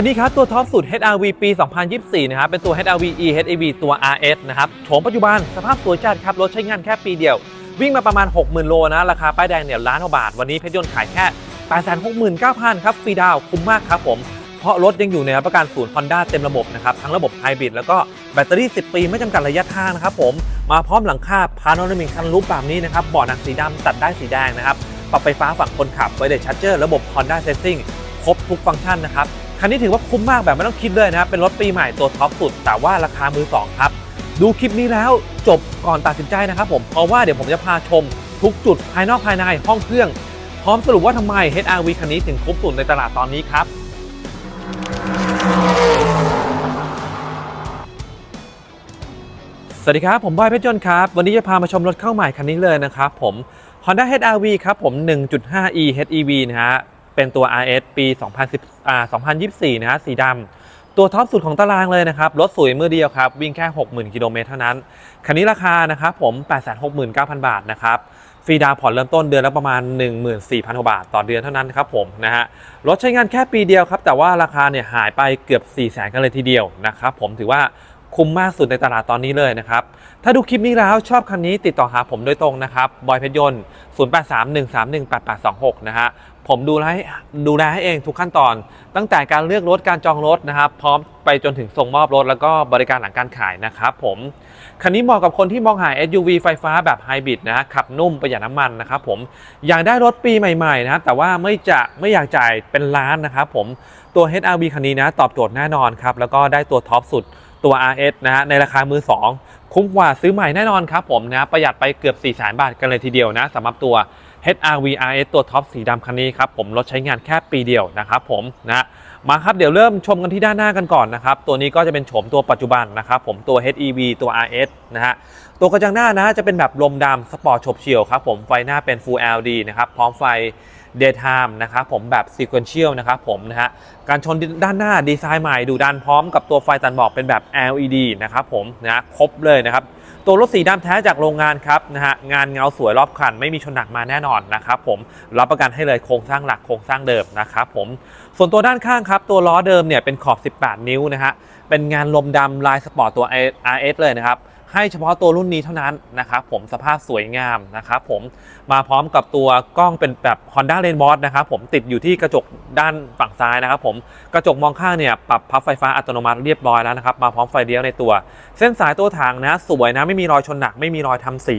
คันนี้ครับตัวท็อปสุด HRV ปี 2024 นะครับ เป็นตัว HRV E HAV ตัว RS นะครับโฉมปัจจุบันสภาพสวยจัดครับ รถใช้งานแค่ปีเดียว วิ่งมาประมาณ 60,000 โลนะ ราคาป้ายแดงเนี่ยล้านกว่าบาท วันนี้เพชรยนต์ขายแค่ 869,000 ครับฟรีดาวคุ้มมากครับผม เพราะรถยังอยู่ในประกันศูนย์ Honda เต็มระบบนะครับ ทั้งระบบไฮบริดแล้วก็แบตเตอรี่ 10 ปีไม่จำกัดระยะทางนะครับผม มาพร้อมหลังคาพาโนรามิกคันรูปแบบนี้นะครับเบาะหนังสีดำตัดได้สีแดงนะครับปรับไฟฟ้าฝั่งคนขับไวเดชชาร์เจอร์ระบบ Honda Sensing ครบทุกฟังก์ชันนะครับ คันนี้ถือว่าคุ้มมากแบบไม่ต้องคิดเลยนะครับ เป็นรถปีใหม่ตัวท็อปสุด แต่ว่าราคามือสองครับ ดูคลิปนี้แล้วจบก่อนตัดสินใจนะครับผม เพราะว่าเดี๋ยวผมจะพาชมทุกจุดภายนอกภายในห้องเครื่อง พร้อมสรุปว่าทำไม HRV คันนี้ถึงคุ้มสุดในตลาดตอนนี้ครับสวัสดีครับ ผมบอยเพชรยนต์ครับ วันนี้จะพามาชมรถเข้าใหม่คันนี้เลยนะครับผม Honda HRV ครับผม 1.5e HEV นะฮะ เป็นตัว RS ปี 2010อ่า2024 นะฮะสีดำตัวท็อปสุดของตารางเลยนะครับ รถสวยมือเดียวครับ วิ่งแค่ 60,000 กิโลเมตรเท่านั้น คันนี้ราคานะครับผม 869,000 บาทนะครับฟรีดาวน์ผ่อนเริ่มต้นเดือนละประมาณ 14,000กว่าบาท ต่อเดือนเท่านั้นครับผมนะฮะรถใช้งานแค่ปีเดียวครับ แต่ว่าราคาเนี่ยหายไปเกือบ 4 0 0 0 0 0กันเลยทีเดียวนะครับผมถือว่า คุ้มมากสุดในตลาดตอนนี้เลยนะครับ ถ้าดูคลิปนี้แล้วชอบคันนี้ติดต่อหาผมโดยตรงนะครับ บอยเพชรยนต์ 0831318826 นะฮะ ผมดูแลให้ดูแลให้เองทุกขั้นตอน ตั้งแต่การเลือกรถ การจองรถนะครับ พร้อมไปจนถึงส่งมอบรถ แล้วก็บริการหลังการขายนะครับผม คันนี้เหมาะกับคนที่มองหา SUV ไฟฟ้าแบบไฮบริดนะฮะขับนุ่มประหยัดน้ำมันนะครับผม อยากได้รถปีใหม่ๆนะแต่ว่าไม่จะไม่อยากจ่ายเป็นล้านนะครับผม ตัว HRV คันนี้นะตอบโจทย์แน่นอนครับ แล้วก็ได้ตัวท็อปสุด ตัว RS นะฮะในราคามือ 2 คุ้มกว่าซื้อใหม่แน่นอนครับผมนะประหยัดไปเกือบ4 0 0 0 0 0บาทกันเลยทีเดียวนะสำหรับตัว HRV RS ตัวท็อปสีดำคันนี้ครับผมรถใช้งานแค่ปีเดียวนะครับผมนะมาครับเดี๋ยวเริ่มชมกันที่ด้านหน้ากันก่อนนะครับตัวนี้ก็จะเป็นโฉมตัวปัจจุบันนะครับผมตัว HEV ตัว RS นะฮะตัวกระจังหน้านะจะเป็นแบบลมดำสปอร์ตฉบเฉี่ยวครับผมไฟหน้าเป็น Full LED นะครับพร้อมไฟ Daytime นะครับผมแบบ Sequential นะครับผมนะฮะการชนด้านหน้าดีไซน์ใหม่ดูดันพร้อมกับตัวไฟตัดหมอกเป็นแบบ LED นะครับผมนะครบเลยนะครับตัวรถสีดำแท้จากโรงงานครับนะฮะงานเงาสวยรอบคันไม่มีชนหนักมาแน่นอนนะครับผมรับประกันให้เลยโครงสร้างหลักโครงสร้างเดิมนะครับผมส่วนตัวด้านข้างครับ ตัวล้อเดิมเนี่ยเป็นขอบ 18 นิ้วนะฮะเป็นงานลมดำลายสปอร์ตตัว RS เลยนะครับ ให้เฉพาะตัวรุ่นนี้เท่านั้นนะครับผมสภาพสวยงามนะครับผมมาพร้อมกับตัวกล้องเป็นแบบ Honda l a n b o s นะครับผมติดอยู่ที่กระจกด้านฝั่งซ้ายนะครับผมกระจกมองข้างเนี่ยปรับพับไฟฟ้าอัตโนมัติเรียบร้อยแล้วนะครับมาพร้อมไฟเลี้ยวในตัว เส้นสายตัวถังนะสวยนะไม่มีรอยชนหนัก ไม่มีรอยทำสี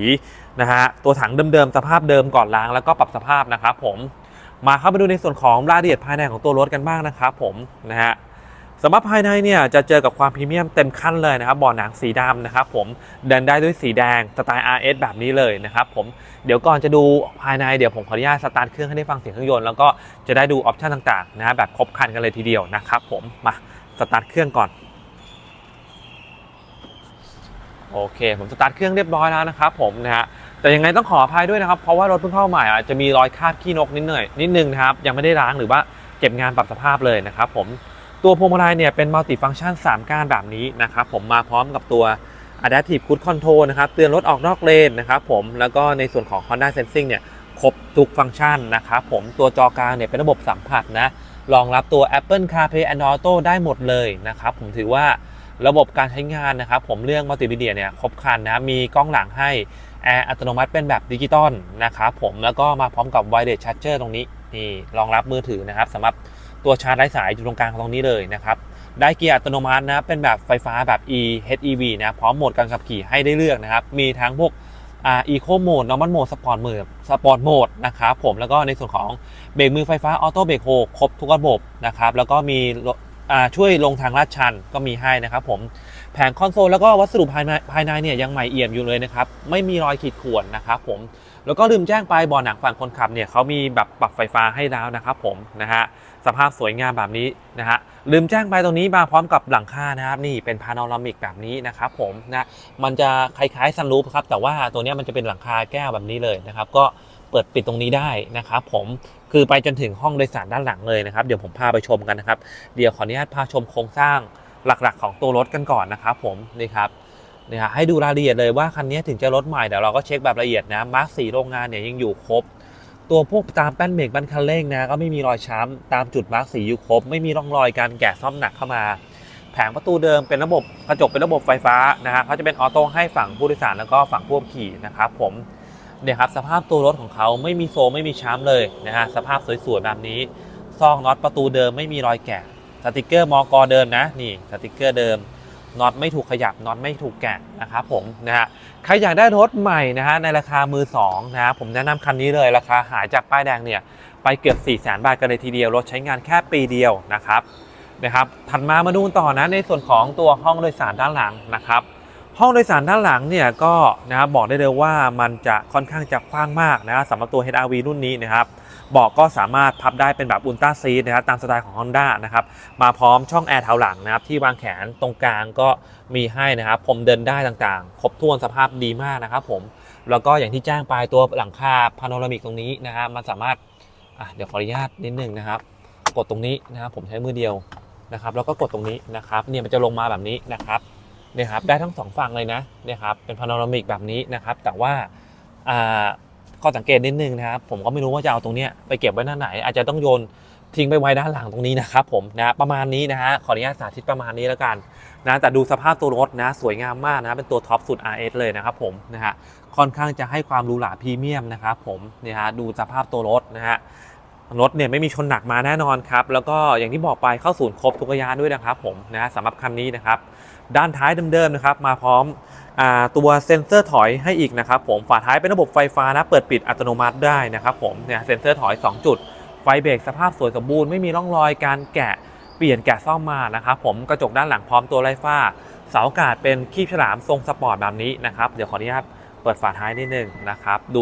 นะฮะตัวถังเดิมๆสภาพเดิมก่อนล้างแล้วก็ปรับสภาพนะครับผมมาเข้ามาดูในส่วนของรายละเอียดภายในของตัวรถกันบ้างนะครับผมนะฮะ สำหรับภายในเนี่ยจะเจอกับความพรีเมียมเต็มขั้นเลยนะครับบาะหนังสีดำนะครับผมเดินได้ด้วยสีแดงสไตล์ RS แบบนี้เลยนะครับผมเดี๋ยวก่อนจะดูภายในเดี๋ยวผมขออนุญาตสตาร์ทเครื่องให้ได้ฟังเสียงเครื่องยนต์แล้วก็จะได้ดูออปชันต่างๆนะแบบครบคันกันเลยทีเดียวนะครับผมมาสตาร์ทเครื่องก่อนโอเค ผมสตาร์ทเครื่องเรียบร้อยแล้วนะครับผมนะฮะแต่ยังไงต้องขออภัยด้วยนะครับ เพราะว่ารถเพิ่งเข้าใหม่อาจจะมีรอยคราบขี้นกนิดหน่อยนิดนึงนะครับยังไม่ได้ล้างหรือว่าเก็บงานปรับสภาพเลยนะครับผม ตัวพวงมาลัยเนี่ยเป็นมัลติฟัง c t ชัน 3 ก้านแบบนี้นะครับผมมาพร้อมกับตัว Adaptive Cruise Control นะครับเตือนรถออกนอกเลนนะครับผมแล้วก็ในส่วนของ Honda Sensing เนี่ยครบทุกฟังก์ชันนะครับผมตัวจอกลางเนี่ยเป็นระบบสัมผัสนะรองรับตัว Apple CarPlay Android Auto ได้หมดเลยนะครับผมถือว่าระบบการใช้งานนะครับผมเรื่องมัลติมีเดียเนี่ยครบครันนะมีกล้องหลังให้แอร์อัตโนมัติเป็นแบบดิจิตอลนะครับผมแล้วก็มาพร้อมกับ Wireless Charger ตรงนี้นี่รองรับมือถือนะครับสำหรับ ตัวชาร์จไร้สายอยู่ตรงกลางตรงนี้เลยนะครับได้เกียร์อัตโนมัตินะเป็นแบบไฟฟ้าแบบ e HEV นะพร้อมโหมดการขับขี่ให้ได้เลือกนะครับ มีทั้งพวกอ่า Eco Mode Normal Mode Sport Mode Sport Mode นะครับผมแล้วก็ในส่วนของเบรกมือไฟฟ้า Auto Brake Hold ครบทุกระบบนะครับแล้วก็มีอ่าช่วยลงทางลาดชันก็มีให้นะครับผมแผงคอนโซลแล้วก็วัสดุภายในภายในเนี่ยยังใหม่เอี่ยมอยู่เลยนะครับไม่มีรอยขีดข่วนนะครับผมแล้วก็ลืมแจ้งไปบาะหนังฝั่งคนขับเนี่ยเขามีแบบปรับไฟฟ้าให้แล้วนะครับผมนะฮะ สภาพสวยงามแบบนี้นะฮะลืมแจ้งไปตรงนี้มาพร้อมกับหลังคานะครับนี่เป็นพาโนรามิกแบบนี้นะครับผมนะมันจะคล้ายๆซันรูฟครับแต่ว่าตัวนี้มันจะเป็นหลังคาแก้วแบบนี้เลยนะครับ ก็เปิดปิดตรงนี้ได้นะครับผมคือไปจนถึงห้องโดยสารด้านหลังเลยนะครับเดี๋ยวผมพาไปชมกันนะครับ เดี๋ยวขออนุญาตพาชมโครงสร้างหลักๆ ของตัวรถกันก่อนนะครับผมนี่ครับนี่ยให้ดูรายละเอียดเลยว่าคันนี้ถึงจะรถใหม่เดี๋ยวเราก็เช็คแบบละเอียดนะมาร์คสีโรงงานเนี่ยยังอยู่ครบ ตัวพวกตามแป้นเบรกแป้นคันเร่งนะก็ไม่มีรอยช้ำตามจุดมาร์กสีอยู่ครบ ไม่มีร่องรอยการแกะซ่อมหนักเข้ามา แผงประตูเดิมเป็นระบบกระจกเป็นระบบไฟฟ้านะฮะเขาจะเป็นออโต้ให้ฝั่งผู้โดยสารแล้วก็ฝั่งผู้ขับขี่นะครับผมเนี่ยครับสภาพตัวรถของเขาไม่มีโซไม่มีช้ำเลยนะฮะสภาพสวยๆแบบนี้ซองน็อตประตูเดิมไม่มีรอยแกะสติกเกอร์มอกเดิมนะนี่สติกเกอร์เดิม น็อตไม่ถูกขยับน็อตไม่ถูกแกะนะครับผมนะฮะใครอยากได้รถใหม่นะฮะในราคามือสองนะฮะผมแนะนำคันนี้เลยราคาหายจากป้ายแดงเนี่ยไปเกือบ 4 0 0แสนบาทกันเลยทีเดียวรถใช้งานแค่ปีเดียวนะครับนะครับถัดมามาดูต่อนะในส่วนของตัวห้องโดยสารด้านหลังนะครับ ห้องโดยสารด้านหลังเนี่ยก็นะครับบอกได้เลยว่ามันจะค่อนข้างจะกว้างมากนะสำหรับตัว HRV รุ่นนี้นะครับเบอกก็สามารถพับได้เป็นแบบอุลตร้าซีทนะครับตามสไตล์ของ Honda นะครับมาพร้อมช่องแอร์เท้าหลังนะครับที่วางแขนตรงกลางก็มีให้นะครับผมเดินได้ต่างๆ ครบถ้วนสภาพดีมากนะครับผมแล้วก็อย่างที่แจ้งไปตัวหลังคาพาโนรามิกตรงนี้นะครับมันสามารถเดี๋ยวขออนุญาตนิดนึงนะครับ กดตรงนี้นะครับผมใช้มือเดียวนะครับ แล้วก็กดตรงนี้นะครับเนี่ยมันจะลงมาแบบนี้นะครับ นี่ยครับได้ทั้งสองฝั่งเลยนะเนี่ยครับเป็นพาโนรามิกแบบนี้นะครับ แต่ว่าข้อสังเกตนิดนึงนะครับ ผมก็ไม่รู้ว่าจะเอาตรงเนี้ยไปเก็บไว้หน้าไหน อาจจะต้องโยนทิ้งไปไว้ด้านหลังตรงนี้นะครับผมนะประมาณนี้นะฮะขออนุญาตสาธิตประมาณนี้แล้วกันนะแต่ดูสภาพตัวรถนะสวยงามมากนะเป็นตัวท็อปสุด RS เลยนะครับผมนะฮะค่อนข้างจะให้ความหรูหราพรีเมียมนะครับผมเนี่ยฮะดูสภาพตัวรถนะฮะรถเนี่ยไม่มีชนหนักมาแน่นอนครับแล้วก็อย่างที่บอกไปเข้าศูนย์ครบทุกระยานด้วยนะครับผมนะสำหรับคันนี้นะครับ ด้านท้ายเดิมๆนะครับมาพร้อมตัวเซ็นเซอร์ถอยให้อีกนะครับผมฝาท้ายเป็นระบบไฟฟ้านะเปิดปิดอัตโนมัติได้นะครับผมเนี่ยเซ็นเซอร์ถอย 2 จุด ไฟเบรกสภาพสวยสมบูรณ์ไม่มีร่องรอยการแกะเปลี่ยนแกะซ่อมมานะครับผมกระจกด้านหลังพร้อมตัวไร้ฝ้า เสาอากาศเป็นคีบฉลามทรงสปอร์ตแบบนี้นะครับเดี๋ยวขออนุญาตเปิดฝาท้ายนิดนึงนะครับดู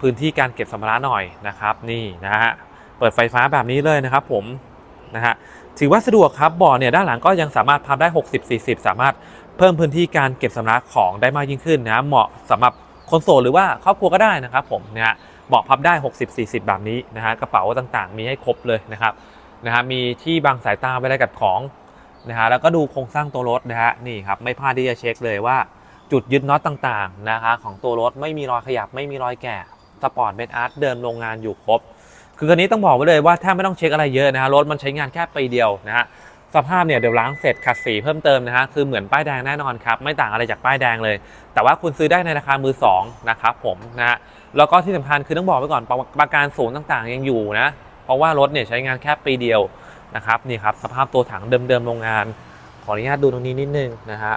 พื้นที่การเก็บสัมภาระหน่อยนะครับนี่นะฮะเปิดไฟฟ้าแบบนี้เลยนะครับผมนะฮะ ถือว่าสะดวกครับบ่อเนี่ยด้านหลังก็ยังสามารถพับได้ 60 40 สามารถเพิ่มพื้นที่การเก็บสำรับของได้มากยิ่งขึ้นนะเหมาะสำหรับคนโสดหรือว่าครอบครัวก็ได้นะครับผมนะฮะเบาะพับได้ 60 40 แบบนี้นะฮะกระเป๋าต่างๆ มีให้ครบเลยนะครับนะฮะมีที่บังสายตาไว้ได้กับของนะฮะแล้วก็ดูโครงสร้างตัวรถนะฮะนี่ครับไม่พลาดที่จะเช็คเลยว่าจุดยึดน็อตต่างๆนะคะของตัวรถไม่มีรอยขยับไม่มีรอยแกะสปอร์ตเบนอาร์ตเดิมโรงงานอยู่ครบ คือคันนี้ต้องบอกไว้เลยว่าแทบไม่ต้องเช็คอะไรเยอะนะฮะรถมันใช้งานแค่ปีเดียวนะฮะสภาพเนี่ยเดี๋ยวล้างเสร็จขัดสีเพิ่มเติมนะฮะคือเหมือนป้ายแดงแน่นอนครับไม่ต่างอะไรจากป้ายแดงเลย แต่ว่าคุณซื้อได้ในราคามือสองนะครับผมนะฮะแล้วก็ที่สำคัญคือต้องบอกไว้ก่อนประกันศูนย์ต่างๆ ยังอยู่นะเพราะว่ารถเนี่ยใช้งานแค่ปีเดียวนะครับนี่ครับสภาพตัวถังเดิมๆโรงงาน ขออนุญาตดูตรงนี้นิดนึงนะฮะ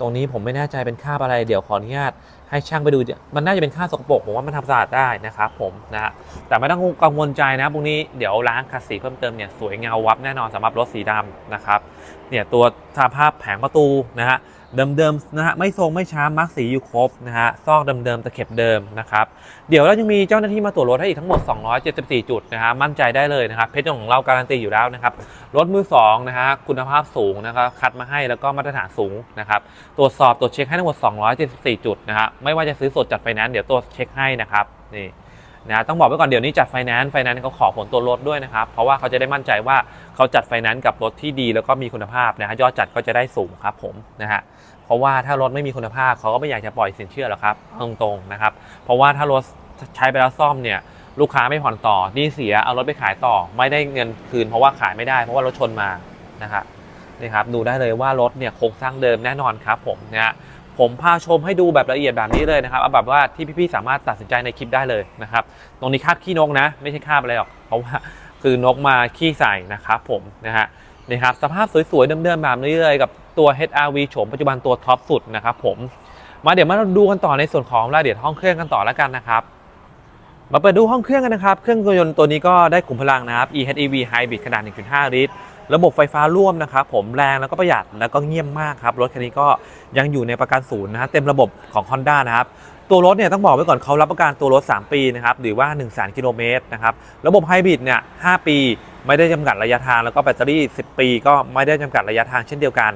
ตรงนี้ผมไม่แน่ใจเป็นค่าบอะไรเดี๋ยวขออนุญาต ให้ช่างไปดู มันน่าจะเป็นค่าสกปรกผมว่ามันทำสะอาดได้นะครับผมนะฮะแต่ไม่ต้องกังวลใจนะพวกนี้เดี๋ยวล้างคัดสีเพิ่มเติมเนี่ยสวยเงาวับแน่นอนสำหรับรถสีดำนะครับเนี่ยตัวสภาพแผงประตูนะฮะ เดิมๆนะฮะไม่ทรงไม่ช้ามาร์กสีอยู่ครบนะฮะซอกเดิมๆตะเข็บเดิมนะครับเดี๋ยวเรายังมีเจ้าหน้าที่มาตรวจรถให้อีกทั้งหมด 274 จุดนะฮะมั่นใจได้เลยนะครับเพชรของเราการันตีอยู่แล้วนะครับรถมือสองนะฮะคุณภาพสูงนะครับคัดมาให้แล้วก็มาตรฐานสูงนะครับตรวจสอบตรวจเช็คให้ทั้งหมด 274 จุดนะฮะไม่ว่าจะซื้อสดจัดไฟแนนซ์เดี๋ยวตัวจเช็คให้นะครับนี่ นะต้องบอกไว้ก่อนเดี๋ยวนี้จัดไฟแนนซ์ไฟแนนซ์เขาขอผลตัวรถด้วยนะครับ เพราะว่าเขาจะได้มั่นใจว่าเขาจัดไฟแนนซ์กับรถที่ดีแล้วก็มีคุณภาพนะฮะยอดจัดก็จะได้สูงครับผมนะฮะเพราะว่าถ้ารถไม่มีคุณภาพเขาก็ไม่อยากจะปล่อยสินเชื่อหรอกครับตรงๆนะครับเพราะว่าถ้ารถใช้ไปแล้วซ่อมเนี่ยลูกค้าไม่ผ่อนต่อนี่เสียเอารถไปขายต่อ ไม่ได้เงินคืน เพราะว่าขายไม่ได้เพราะว่ารถชนมานะครับนี่ครับดูได้เลยว่ารถเนี่ยโครงสร้างเดิมแน่นอนครับผมนะฮะ ผมพาชมให้ดูแบบละเอียดแบบนี้เลยนะครับเอาแบบว่าที่พี่ๆสามารถตัดสินใจในคลิปได้เลยนะครับ ตรงนี้คาบขี้นกนะ ไม่ใช่คาบอะไรหรอก เพราะว่าคือนกมาขี้ใส่นะครับผมนะฮะนี่ครับสภาพสวยๆเดิมๆแบบนี้เลยกับตัว HRV โฉมปัจจุบันตัวท็อปสุดนะครับผมมาเดี๋ยวมาดูกันต่อในส่วนของรายละเอียดห้องเครื่องกันต่อแล้วกันนะครับมาเปิดดูห้องเครื่องกันนะครับ เครื่องยนต์ตัวนี้ก็ได้ขุมพลังนะครับ EHEV Hybrid ขนาด 1.5 ลิตร ระบบไฟฟ้าร่วมนะครับผมแรงแล้วก็ประหยัดแล้วก็เงียบมากครับ รถคันนี้ก็ยังอยู่ในประกันศูนย์นะฮะเต็มระบบของ Honda นะครับตัวรถเนี่ยต้องบอกไว้ก่อนเขารับประกันตัวรถ 3 ปีนะครับหรือว่า1 0 0 0 0 0กิโลเมตรนะครับระบบไฮบริดเนี่ย5ปี ไม่ได้จำกัดระยะทางแล้วก็แบตเตอรี่ 10 ปี ก็ไม่ได้จำกัดระยะทางเช่นเดียวกัน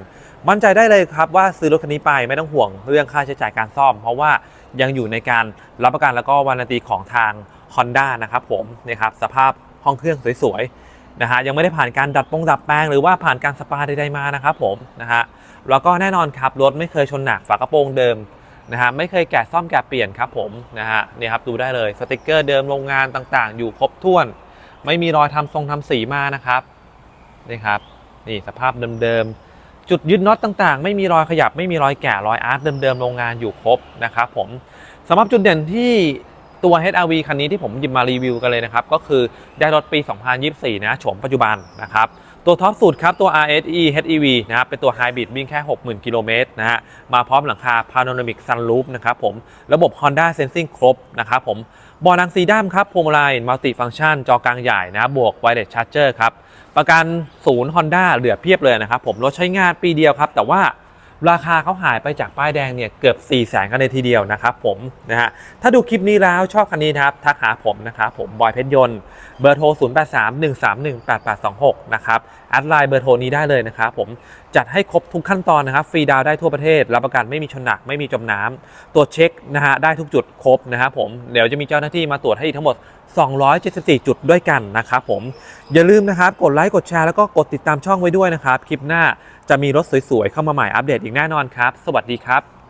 มั่นใจได้เลยครับว่าซื้อรถคันนี้ไปไม่ต้องห่วงเรื่องค่าใช้จ่ายการซ่อม เพราะว่ายังอยู่ในการรับประกันแล้วก็วารันตีของทาง Honda นะครับผมนี่ครับสภาพห้องเครื่องสวยๆ นะฮะยังไม่ได้ผ่านการดัดปงดัดแปลงหรือว่าผ่านการสปาใดๆมานะครับผมนะฮะแล้วก็แน่นอนครับรถไม่เคยชนหนักฝากระโปรงเดิมนะฮะไม่เคยแกะซ่อมแกะเปลี่ยนครับผมนะฮะนี่ครับดูได้เลยสติกเกอร์เดิมโรงงานต่างๆ อยู่ครบถ้วน ไม่มีรอยทำทรงทำสีมานะครับนี่ครับนี่สภาพเดิมๆจุดยึดน็อตต่างๆ ไม่มีรอยขยับไม่มีรอยแกะรอยอาร์ตเดิมๆโรงงานอยู่ครบนะครับผมสำหรับจุดเด่นที่ ตัว HRV คันนี้ที่ผมหยิบมารีวิวกันเลยนะครับ ก็คือได้รถปี 2024 นะโฉมปัจจุบันนะครับ ตัวท็อปสุดครับ ตัว RSE HEV นะครับเป็นตัวไฮบริดวิ่งแค่ 60,000 กิโลเมตรนะฮะมาพร้อมหลังคา Panoramic Sunroof นะครับผมระบบ Honda Sensing ครบนะครับผมบอนังสีด้ามครับพวงมาลัยมัลติฟัง c t ชันจอกลางใหญ่นะบวก Wireless Charger ครับประกันศูนย์ Honda เหลือเพียบเลยนะครับผมรถใช้งานปีเดียวครับแต่ว่า ราคาเขาหายไปจากป้ายแดงเนี่ยเกือบ 4 0 0แสนกันเลยทีเดียวนะครับผมนะฮะถ้าดูคลิปนี้แล้วชอบคันนี้นะครับทักหาผมนะครับผมบอยเพชรยนต์เบอร์โทร 0831318826 นะครับ แอดไลน์เบอร์โทรนี้ได้เลยนะครับผมจัดให้ครบทุกขั้นตอนนะครับฟรีดาวได้ทั่วประเทศรับประกันไม่มีชนหนักไม่มีจมน้ำตรวจเช็คนะฮะได้ทุกจุดครบนะครับผมเดี๋ยวจะมีเจ้าหน้าที่มาตรวจให้อีกทั้งหมด 274 จุดด้วยกันนะครับผมอย่าลืมนะครับกดไลค์กดแชร์แล้วก็กดติดตามช่องไว้ด้วยนะครับคลิปหน้าจะมีรถสวยๆเข้ามาใหม่อัปเดตอีกแน่นอนครับ สวัสดีครับ